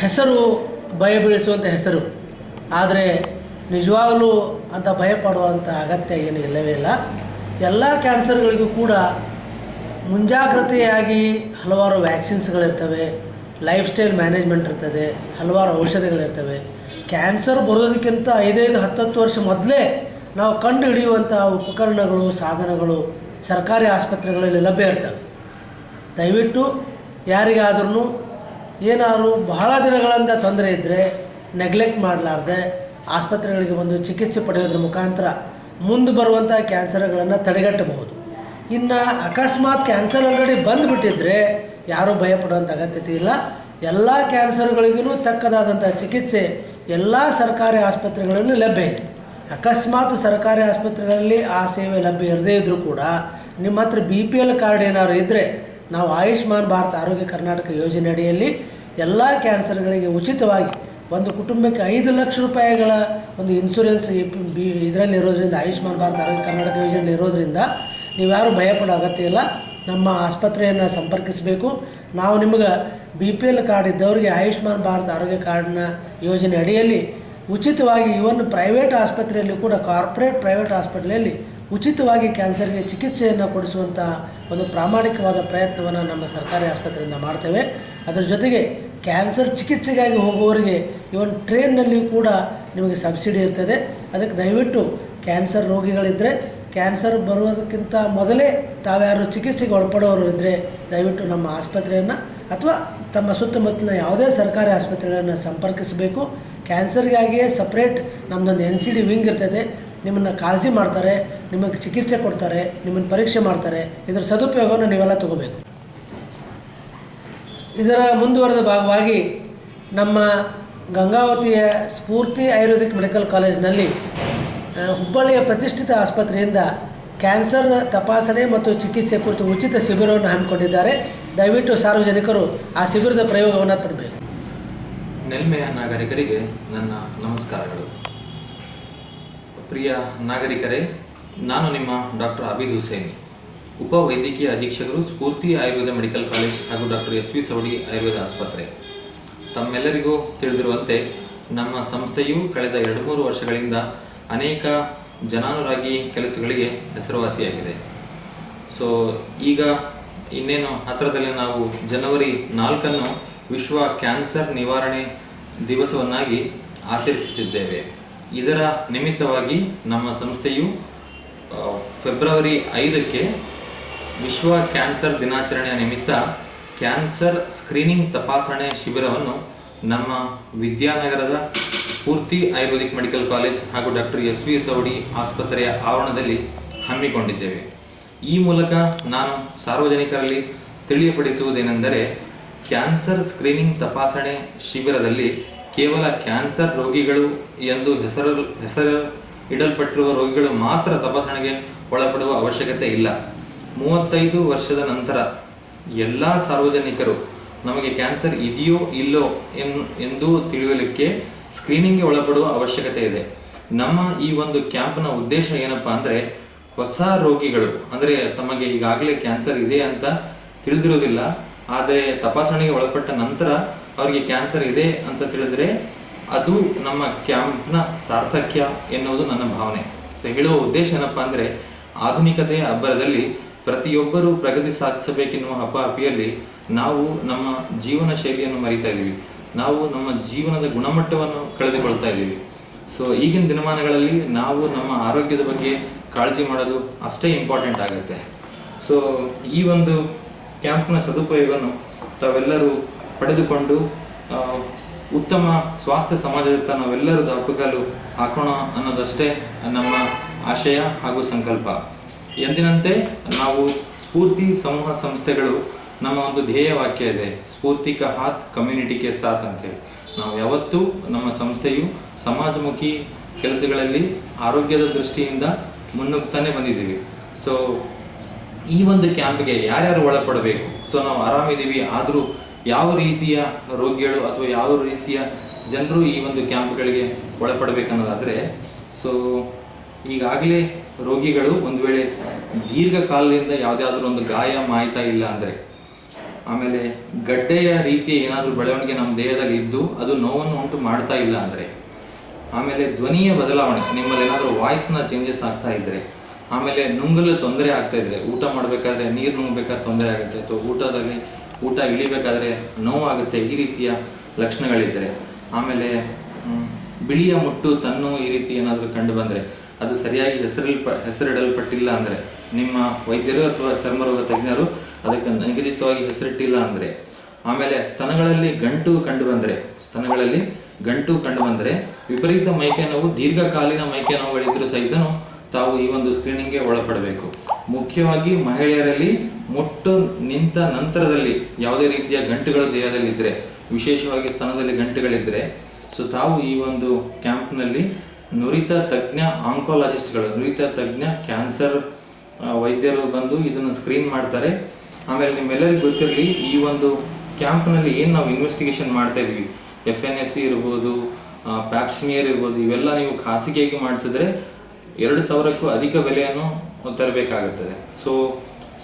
ಹೆಸರು ಭಯ ಬೀಳಿಸುವಂಥ ಹೆಸರು. ಆದರೆ ನಿಜವಾಗಲೂ ಅಂತ ಭಯ ಪಡುವಂಥ ಅಗತ್ಯ ಏನು ಇಲ್ಲವೇ ಇಲ್ಲ. ಎಲ್ಲ ಕ್ಯಾನ್ಸರ್ಗಳಿಗೂ ಕೂಡ ಮುಂಜಾಗ್ರತೆಯಾಗಿ ಹಲವಾರು ವ್ಯಾಕ್ಸಿನ್ಸ್ಗಳಿರ್ತವೆ. ಲೈಫ್ ಸ್ಟೈಲ್ ಮ್ಯಾನೇಜ್ಮೆಂಟ್ ಇರ್ತದೆ. ಹಲವಾರು ಔಷಧಿಗಳಿರ್ತವೆ. ಕ್ಯಾನ್ಸರ್ ಬರೋದಕ್ಕಿಂತ ಐದೈದು ಹತ್ತತ್ತು ವರ್ಷ ಮೊದಲೇ ನಾವು ಕಂಡು ಹಿಡಿಯುವಂಥ ಉಪಕರಣಗಳು, ಸಾಧನಗಳು ಸರ್ಕಾರಿ ಆಸ್ಪತ್ರೆಗಳಲ್ಲಿ ಲಭ್ಯ ಇರ್ತವೆ. ದಯವಿಟ್ಟು ಯಾರಿಗಾದ್ರೂ ಏನಾದರೂ ಬಹಳ ದಿನಗಳಿಂದ ತೊಂದರೆ ಇದ್ದರೆ ನೆಗ್ಲೆಕ್ಟ್ ಮಾಡಲಾರ್ದೆ ಆಸ್ಪತ್ರೆಗಳಿಗೆ ಬಂದು ಚಿಕಿತ್ಸೆ ಪಡೆಯೋದ್ರ ಮುಖಾಂತರ ಮುಂದೆ ಬರುವಂಥ ಕ್ಯಾನ್ಸರ್ಗಳನ್ನು ತಡೆಗಟ್ಟಬಹುದು. ಇನ್ನು ಅಕಸ್ಮಾತ್ ಕ್ಯಾನ್ಸರ್ ಆಲ್ರೆಡಿ ಬಂದುಬಿಟ್ಟಿದ್ರೆ ಯಾರೂ ಭಯಪಡುವಂಥ ಅಗತ್ಯತೆ ಇಲ್ಲ. ಎಲ್ಲ ಕ್ಯಾನ್ಸರ್ಗಳಿಗೂ ತಕ್ಕದಾದಂಥ ಚಿಕಿತ್ಸೆ ಎಲ್ಲ ಸರ್ಕಾರಿ ಆಸ್ಪತ್ರೆಗಳಲ್ಲಿ ಲಭ್ಯ ಇದೆ. ಅಕಸ್ಮಾತ್ ಸರ್ಕಾರಿ ಆಸ್ಪತ್ರೆಗಳಲ್ಲಿ ಆ ಸೇವೆ ಲಭ್ಯ ಇರದೇ ಇದ್ದರೂ ಕೂಡ ನಿಮ್ಮ ಹತ್ರ ಬಿ ಪಿ ಎಲ್ ಕಾರ್ಡ್ ಏನಾದ್ರು ಇದ್ದರೆ ನಾವು ಆಯುಷ್ಮಾನ್ ಭಾರತ ಆರೋಗ್ಯ ಕರ್ನಾಟಕ ಯೋಜನೆ ಅಡಿಯಲ್ಲಿ ಎಲ್ಲ ಕ್ಯಾನ್ಸರ್ಗಳಿಗೆ ಉಚಿತವಾಗಿ ಒಂದು ಕುಟುಂಬಕ್ಕೆ ಐದು ಲಕ್ಷ ರೂಪಾಯಿಗಳ ಒಂದು ಇನ್ಸೂರೆನ್ಸ್ ಬಿ ಇದರಲ್ಲಿ ಇರೋದ್ರಿಂದ, ಆಯುಷ್ಮಾನ್ ಭಾರತ ಆರೋಗ್ಯ ಕರ್ನಾಟಕ ಯೋಜನೆ ನೀವು ನೀವ್ಯಾರು ಭಯಪಡೋ ಅಗತ್ಯ ಇಲ್ಲ. ನಮ್ಮ ಆಸ್ಪತ್ರೆಯನ್ನು ಸಂಪರ್ಕಿಸಬೇಕು. ನಾವು ನಿಮಗೆ ಬಿ ಪಿ ಎಲ್ ಕಾರ್ಡ್ ಇದ್ದವರಿಗೆ ಆಯುಷ್ಮಾನ್ ಭಾರತ ಆರೋಗ್ಯ ಕಾರ್ಡ್ನ ಯೋಜನೆ ಅಡಿಯಲ್ಲಿ ಉಚಿತವಾಗಿ ಇವನ್ ಪ್ರೈವೇಟ್ ಆಸ್ಪತ್ರೆಯಲ್ಲಿ ಕೂಡ, ಕಾರ್ಪೊರೇಟ್ ಪ್ರೈವೇಟ್ ಹಾಸ್ಪಿಟ್ಲಲ್ಲಿ ಉಚಿತವಾಗಿ ಕ್ಯಾನ್ಸರ್ಗೆ ಚಿಕಿತ್ಸೆಯನ್ನು ಕೊಡಿಸುವಂಥ ಒಂದು ಪ್ರಾಮಾಣಿಕವಾದ ಪ್ರಯತ್ನವನ್ನು ನಮ್ಮ ಸರ್ಕಾರಿ ಆಸ್ಪತ್ರೆಯಿಂದ ಮಾಡ್ತೇವೆ. ಅದರ ಜೊತೆಗೆ ಕ್ಯಾನ್ಸರ್ ಚಿಕಿತ್ಸೆಗಾಗಿ ಹೋಗುವವರಿಗೆ ಇವನ್ ಟ್ರೈನ್ನಲ್ಲಿ ಕೂಡ ನಿಮಗೆ ಸಬ್ಸಿಡಿ ಇರ್ತದೆ. ಅದಕ್ಕೆ ದಯವಿಟ್ಟು ಕ್ಯಾನ್ಸರ್ ರೋಗಿಗಳಿದ್ದರೆ ಕ್ಯಾನ್ಸರ್ ಬರೋದಕ್ಕಿಂತ ಮೊದಲೇ ತಾವ್ಯಾರು ಚಿಕಿತ್ಸೆಗೆ ಒಳಪಡೋರು ಇದ್ದರೆ ದಯವಿಟ್ಟು ನಮ್ಮ ಆಸ್ಪತ್ರೆಯನ್ನು ಅಥವಾ ತಮ್ಮ ಸುತ್ತಮುತ್ತಲಿನ ಯಾವುದೇ ಸರ್ಕಾರಿ ಆಸ್ಪತ್ರೆಗಳನ್ನು ಸಂಪರ್ಕಿಸಬೇಕು. ಕ್ಯಾನ್ಸರ್ಗಾಗಿಯೇ ಸಪ್ರೇಟ್ ನಮ್ಮದೊಂದು ಎನ್ ಸಿ ಡಿ ವಿಂಗ್ ಇರ್ತದೆ. ನಿಮ್ಮನ್ನು ಕಾಳಜಿ ಮಾಡ್ತಾರೆ. ನಿಮಗೆ ಚಿಕಿತ್ಸೆ ಕೊಡ್ತಾರೆ, ನಿಮ್ಮನ್ನು ಪರೀಕ್ಷೆ ಮಾಡ್ತಾರೆ, ಇದರ ಸದುಪಯೋಗವನ್ನು ನೀವೆಲ್ಲ ತಗೋಬೇಕು. ಇದರ ಮುಂದುವರೆದ ಭಾಗವಾಗಿ ನಮ್ಮ ಗಂಗಾವತಿಯ ಸ್ಫೂರ್ತಿ ಆಯುರ್ವೇದಿಕ್ ಮೆಡಿಕಲ್ ಕಾಲೇಜಿನಲ್ಲಿ ಹುಬ್ಬಳ್ಳಿಯ ಪ್ರತಿಷ್ಠಿತ ಆಸ್ಪತ್ರೆಯಿಂದ ಕ್ಯಾನ್ಸರ್ ತಪಾಸಣೆ ಮತ್ತು ಚಿಕಿತ್ಸೆ ಕುರಿತು ಉಚಿತ ಶಿಬಿರವನ್ನು ಹಮ್ಮಿಕೊಂಡಿದ್ದಾರೆ. ದಯವಿಟ್ಟು ಸಾರ್ವಜನಿಕರು ಆ ಶಿಬಿರದ ಪ್ರಯೋಗವನ್ನು ತರಬೇಕು ನೆಲ್ಮೆಯ ನಾಗರಿಕರಿಗೆ ನನ್ನ ನಮಸ್ಕಾರಗಳು. ಪ್ರಿಯ ನಾಗರಿಕರೇ ನಾನು ನಿಮ್ಮ ಡಾಕ್ಟರ್ ಅಬಿದ್ ಹುಸೇನ್. ಉಪ ವೈದ್ಯಕೀಯ ಅಧೀಕ್ಷಕರು ಸ್ಫೂರ್ತಿ ಆಯುರ್ವೇದ ಮೆಡಿಕಲ್ ಕಾಲೇಜ್ ಹಾಗೂ doctor S V Savadi Ayurveda ಆಸ್ಪತ್ರೆ. ತಮ್ಮೆಲ್ಲರಿಗೂ ತಿಳಿದಿರುವಂತೆ, ನಮ್ಮ ಸಂಸ್ಥೆಯು ಕಳೆದ ಎರಡು ಮೂರು ವರ್ಷಗಳಿಂದ ಅನೇಕ ಜನಾನುರಾಗಿ ಕೆಲಸಗಳಿಗೆ ಹೆಸರುವಾಸಿಯಾಗಿದೆ. ಸೊ ಈಗ ಇನ್ನೇನು ಹತ್ತಿರದಲ್ಲೇ ನಾವು ಜನವರಿ ನಾಲ್ಕನ್ನು ವಿಶ್ವ ಕ್ಯಾನ್ಸರ್ ನಿವಾರಣೆ ದಿವಸವನ್ನಾಗಿ ಆಚರಿಸುತ್ತಿದ್ದೇವೆ. ಇದರ ನಿಮಿತ್ತವಾಗಿ ನಮ್ಮ ಸಂಸ್ಥೆಯು ಫೆಬ್ರವರಿ ಐದಕ್ಕೆ ವಿಶ್ವ ಕ್ಯಾನ್ಸರ್ ದಿನಾಚರಣೆಯ ನಿಮಿತ್ತ ಕ್ಯಾನ್ಸರ್ ಸ್ಕ್ರೀನಿಂಗ್ ತಪಾಸಣೆ ಶಿಬಿರವನ್ನು ನಮ್ಮ ವಿದ್ಯಾನಗರದ ಸ್ಫೂರ್ತಿ ಆಯುರ್ವೇದಿಕ್ ಮೆಡಿಕಲ್ ಕಾಲೇಜ್ ಹಾಗೂ ಡಾಕ್ಟರ್ ಎಸ್ ವಿ ಸವಡಿ ಆಸ್ಪತ್ರೆಯ ಆವರಣದಲ್ಲಿ ಹಮ್ಮಿಕೊಂಡಿದ್ದೇವೆ. ಈ ಮೂಲಕ ನಾನು ಸಾರ್ವಜನಿಕರಲ್ಲಿ ತಿಳಿಯಪಡಿಸುವುದೇನೆಂದರೆ ಕ್ಯಾನ್ಸರ್ ಸ್ಕ್ರೀನಿಂಗ್ ತಪಾಸಣೆ ಶಿಬಿರದಲ್ಲಿ ಕೇವಲ ಕ್ಯಾನ್ಸರ್ ರೋಗಿಗಳು ಎಂದು ಹೆಸರು ಹೆಸರು ಇಡಲ್ಪಟ್ಟಿರುವ ರೋಗಿಗಳು ಮಾತ್ರ ತಪಾಸಣೆಗೆ ಒಳಪಡುವ ಅವಶ್ಯಕತೆ ಇಲ್ಲ. ಮೂವತ್ತೈದು ವರ್ಷದ ನಂತರ ಎಲ್ಲ ಸಾರ್ವಜನಿಕರು ನಮಗೆ ಕ್ಯಾನ್ಸರ್ ಇದೆಯೋ ಇಲ್ಲೋ ಎಂದು ತಿಳಿಯಲಿಕ್ಕೆ ಸ್ಕ್ರೀನಿಂಗ್ಗೆ ಒಳಪಡುವ ಅವಶ್ಯಕತೆ ಇದೆ. ನಮ್ಮ ಈ ಒಂದು ಕ್ಯಾಂಪ್ನ ಉದ್ದೇಶ ಏನಪ್ಪಾ ಅಂದರೆ ಹೊಸ ರೋಗಿಗಳು, ಅಂದರೆ ತಮಗೆ ಈಗಾಗಲೇ ಕ್ಯಾನ್ಸರ್ ಇದೆ ಅಂತ ತಿಳಿದಿರೋದಿಲ್ಲ, ಆದರೆ ತಪಾಸಣೆಗೆ ಒಳಪಟ್ಟ ನಂತರ ಅವರಿಗೆ ಕ್ಯಾನ್ಸರ್ ಇದೆ ಅಂತ ತಿಳಿದ್ರೆ ಅದು ನಮ್ಮ ಕ್ಯಾಂಪ್ನ ಸಾರ್ಥಕ್ಯ ಎನ್ನುವುದು ನನ್ನ ಭಾವನೆ. ಸೊ ಹೇಳುವ ಉದ್ದೇಶ ಏನಪ್ಪಾ ಅಂದರೆ, ಆಧುನಿಕತೆಯ ಅಬ್ಬರದಲ್ಲಿ ಪ್ರತಿಯೊಬ್ಬರೂ ಪ್ರಗತಿ ಸಾಧಿಸಬೇಕೆನ್ನುವ ಹಪಾಹಪಿಯಲ್ಲಿ ನಾವು ನಮ್ಮ ಜೀವನ ಶೈಲಿಯನ್ನು ಮರಿತಾ ಇದ್ದೀವಿ. ನಾವು ನಮ್ಮ ಜೀವನದ ಗುಣಮಟ್ಟವನ್ನು ಕಳೆದುಕೊಳ್ತಾ ಇದ್ದೀವಿ. ಸೊ ಈಗಿನ ದಿನಮಾನಗಳಲ್ಲಿ ನಾವು ನಮ್ಮ ಆರೋಗ್ಯದ ಬಗ್ಗೆ ಕಾಳಜಿ ಮಾಡೋದು ಅಷ್ಟೇ ಇಂಪಾರ್ಟೆಂಟ್ ಆಗುತ್ತೆ. ಸೊ ಈ ಒಂದು ಕ್ಯಾಂಪ್ನ ಸದುಪಯೋಗವನ್ನು ತಾವೆಲ್ಲರೂ ಪಡೆದುಕೊಂಡು ಉತ್ತಮ ಸ್ವಾಸ್ಥ್ಯ ಸಮಾಜದತ್ತ ನಾವೆಲ್ಲರೂ ದಾಪುಗಾಲು ಹಾಕೋಣ ಅನ್ನೋದಷ್ಟೇ ನಮ್ಮ ಆಶಯ ಹಾಗೂ ಸಂಕಲ್ಪ. ಎಂದಿನಂತೆ ನಾವು ಸ್ಫೂರ್ತಿ ಸಮೂಹ ಸಂಸ್ಥೆಗಳು ನಮ್ಮ ಒಂದು ಧ್ಯೇಯ ವಾಕ್ಯ ಇದೆ ಸ್ಫೂರ್ತಿ ಕ ಹಾತ್ ಕಮ್ಯುನಿಟಿಗೆ ಸಾಥ್ ಅಂತೇಳಿ ನಾವು ಯಾವತ್ತೂ ನಮ್ಮ ಸಂಸ್ಥೆಯು ಸಮಾಜಮುಖಿ ಕೆಲಸಗಳಲ್ಲಿ ಆರೋಗ್ಯದ ದೃಷ್ಟಿಯಿಂದ ಮುನ್ನುಗ್ತಾನೆ ಬಂದಿದ್ದೀವಿ. ಸೊ ಈ ಒಂದು ಕ್ಯಾಂಪ್ಗೆ ಯಾರ್ಯಾರು ಒಳಪಡಬೇಕು? ಸೊ ನಾವು ಆರಾಮಿದ್ದೀವಿ, ಆದರೂ ಯಾವ ರೀತಿಯ ರೋಗಿಗಳು ಅಥವಾ ಯಾವ ರೀತಿಯ ಜನರು ಈ ಒಂದು ಕ್ಯಾಂಪ್ಗಳಿಗೆ ಒಳಪಡಬೇಕನ್ನೋದಾದರೆ ಸೊ ಈಗಾಗಲೇ ರೋಗಿಗಳು ಒಂದು ವೇಳೆ ದೀರ್ಘಕಾಲದಿಂದ ಯಾವುದಾದ್ರೂ ಒಂದು ಗಾಯ, ಮಾಯ್ತಾ ಇಲ್ಲ ಅಂದರೆ, ಆಮೇಲೆ ಗಡ್ಡೆಯ ರೀತಿಯ ಏನಾದರೂ ಬೆಳವಣಿಗೆ ನಮ್ಮ ದೇಹದಲ್ಲಿ ಇದ್ದು ಅದು ನೋವನ್ನು ಉಂಟು ಮಾಡ್ತಾ ಇಲ್ಲ ಅಂದರೆ, ಆಮೇಲೆ ಧ್ವನಿಯ ಬದಲಾವಣೆ, ನಿಮ್ಮಲ್ಲಿ ಏನಾದರೂ ವಾಯ್ಸ್ನ ಚೇಂಜಸ್ ಆಗ್ತಾ ಇದ್ದರೆ ಆಮೇಲೆ ನುಂಗಲು ತೊಂದರೆ ಆಗ್ತಾ ಇದ್ದರೆ ಊಟ ಮಾಡಬೇಕಾದ್ರೆ ನೀರು ನುಂಗಬೇಕಾದ್ರೆ ತೊಂದರೆ ಆಗುತ್ತೆ, ಅಥವಾ ಊಟದಲ್ಲಿ ಊಟ ಇಳಿಬೇಕಾದ್ರೆ ನೋವಾಗುತ್ತೆ ಈ ರೀತಿಯ ಲಕ್ಷಣಗಳಿದ್ದರೆ. ಆಮೇಲೆ ಬಿಳಿಯ ಮುಟ್ಟು, ತನ್ನು ಈ ರೀತಿ ಏನಾದರೂ ಕಂಡು ಬಂದರೆ, ಅದು ಸರಿಯಾಗಿ ಹೆಸರಿಲ್ಪ ಹೆಸರಿಡಲ್ಪಟ್ಟಿಲ್ಲ ಅಂದರೆ, ನಿಮ್ಮ ವೈದ್ಯರು ಅಥವಾ ಚರ್ಮರೋಗ ತಜ್ಞರು ಅದಕ್ಕೆ ನಿಗದಿತವಾಗಿ ಹೆಸರಿಟ್ಟಿಲ್ಲ ಅಂದರೆ, ಆಮೇಲೆ ಸ್ತನಗಳಲ್ಲಿ ಗಂಟು ಕಂಡು ಬಂದರೆ, ಸ್ತನಗಳಲ್ಲಿ ಗಂಟು ಕಂಡು ಬಂದರೆ, ವಿಪರೀತ ಮೈಕೆ ನೋವು, ದೀರ್ಘಕಾಲೀನ ಮೈಕೆ ನೋವುಗಳಿದ್ರೂ ಸಹಿತನು ತಾವು ಈ ಒಂದು ಸ್ಕ್ರೀನಿಂಗ್ಗೆ ಒಳಪಡಬೇಕು. ಮುಖ್ಯವಾಗಿ ಮಹಿಳೆಯರಲ್ಲಿ ಮುಟ್ಟು ನಿಂತ ನಂತರದಲ್ಲಿ ಯಾವುದೇ ರೀತಿಯ ಗಂಟುಗಳು ದೇಹದಲ್ಲಿದ್ದರೆ ವಿಶೇಷವಾಗಿ ಸ್ತನದಲ್ಲಿ ಗಂಟುಗಳಿದ್ದರೆ ಸೊ ತಾವು ಈ ಒಂದು ಕ್ಯಾಂಪ್ನಲ್ಲಿ ನುರಿತ ತಜ್ಞ ಆಂಕೋಲಾಜಿಸ್ಟ್ಗಳು, ನುರಿತ ತಜ್ಞ ಕ್ಯಾನ್ಸರ್ ವೈದ್ಯರು ಬಂದು ಇದನ್ನು ಸ್ಕ್ರೀನ್ ಮಾಡ್ತಾರೆ. ಆಮೇಲೆ ನಿಮ್ಮೆಲ್ಲರಿಗೂ ಗೊತ್ತಿರಲಿ, ಈ ಒಂದು ಕ್ಯಾಂಪ್ನಲ್ಲಿ ಏನು ನಾವು ಇನ್ವೆಸ್ಟಿಗೇಷನ್ ಮಾಡ್ತಾ ಇದ್ವಿ? ಎಫ್ ಎನ್ ಎಸ್ ಸಿ ಇರ್ಬೋದು ಪ್ಯಾಪ್ಸ್ಮಿಯರ್ ಇರ್ಬೋದು, ಇವೆಲ್ಲ ನೀವು ಖಾಸಗಿಯಾಗಿ ಮಾಡಿಸಿದ್ರೆ ಎರಡು ಸಾವಿರಕ್ಕೂ ಅಧಿಕ ಬೆಲೆಯನ್ನು ತರಬೇಕಾಗುತ್ತದೆ ಸೊ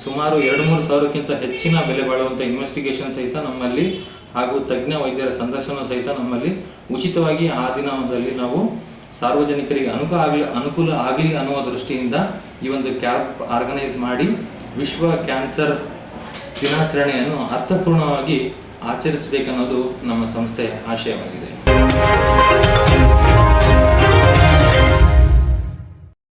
ಸುಮಾರು ಎರಡು ಮೂರು ಸಾವಿರಕ್ಕಿಂತ ಹೆಚ್ಚಿನ ಬೆಲೆ ಬಾಳುವಂಥ ಇನ್ವೆಸ್ಟಿಗೇಷನ್ ಸಹಿತ ನಮ್ಮಲ್ಲಿ ಹಾಗೂ ತಜ್ಞ ವೈದ್ಯರ ಸಂದರ್ಶನ ಸಹಿತ ನಮ್ಮಲ್ಲಿ ಉಚಿತವಾಗಿ ಆ ದಿನದಲ್ಲಿ ನಾವು ಸಾರ್ವಜನಿಕರಿಗೆ ಅನುಕೂಲ ಆಗಲಿ ಅನುಕೂಲ ಆಗಲಿ ಅನ್ನುವ ದೃಷ್ಟಿಯಿಂದ ಈ ಒಂದು ಕ್ಯಾಂಪ್ ಆರ್ಗನೈಸ್ ಮಾಡಿ ವಿಶ್ವ ಕ್ಯಾನ್ಸರ್ ದಿನಾಚರಣೆಯನ್ನು ಅರ್ಥಪೂರ್ಣವಾಗಿ ಆಚರಿಸಬೇಕನ್ನೋದು ನಮ್ಮ ಸಂಸ್ಥೆಯ ಆಶಯವಾಗಿದೆ.